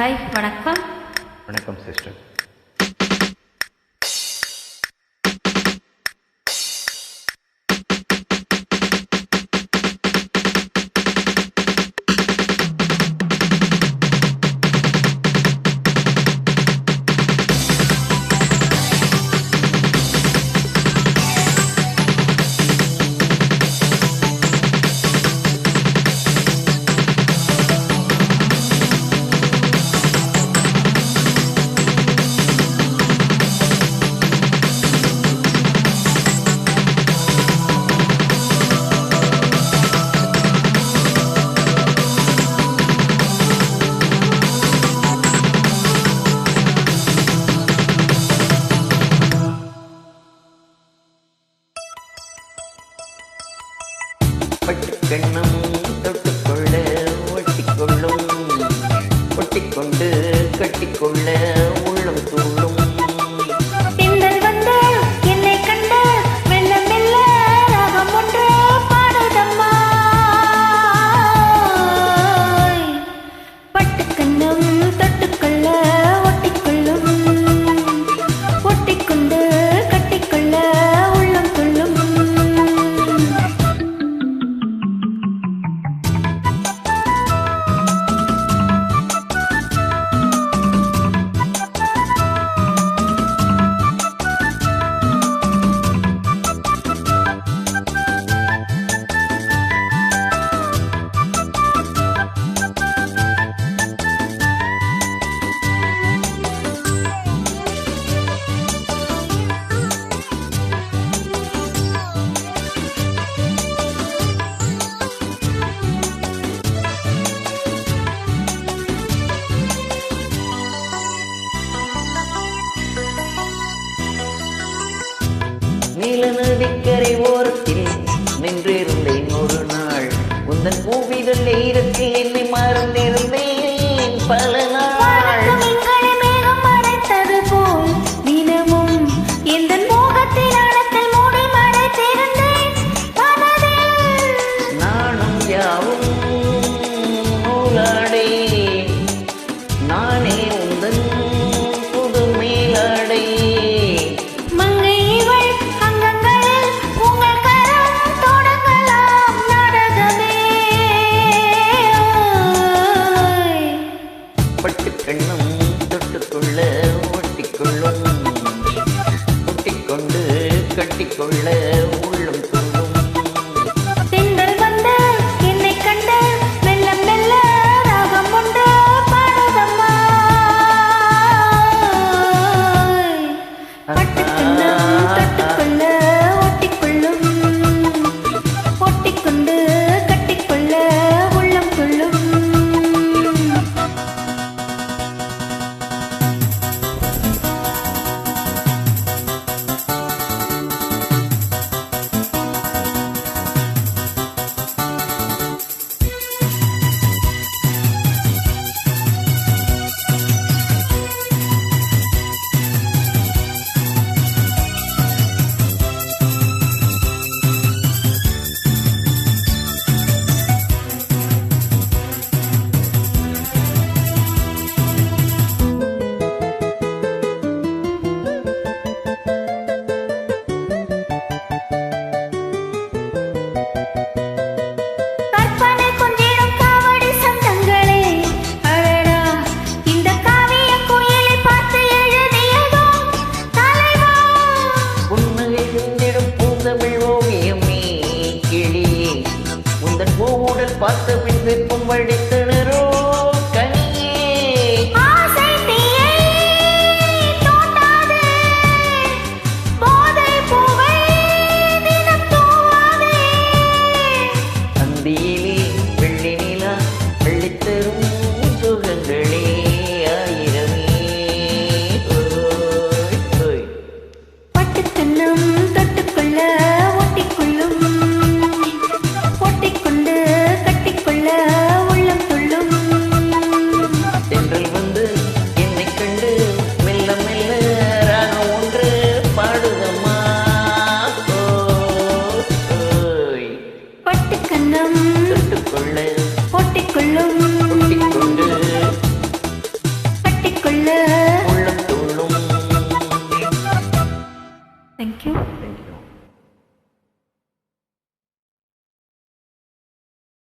Hi வணக்கம். வணக்கம் sister. கண்ணம் தொட்டுக்கொள்ள ஒட்டிக்கொள்ளும் ஒட்டிக்கொண்டு கட்டிக்கொள்ள நீல நதிக்கரை ஓரத்தில் நின்றிருந்தேன் ஒரு நாள். உந்தன் பூவிதழ் நேரத்தில் என்னை மறந்தேன் பட்டு கண்ணும் தொட்டுக்குள்ள ஓட்டிக்கொள்ளும் ஒட்டிக்கொண்டு கட்டிக்கொள்ள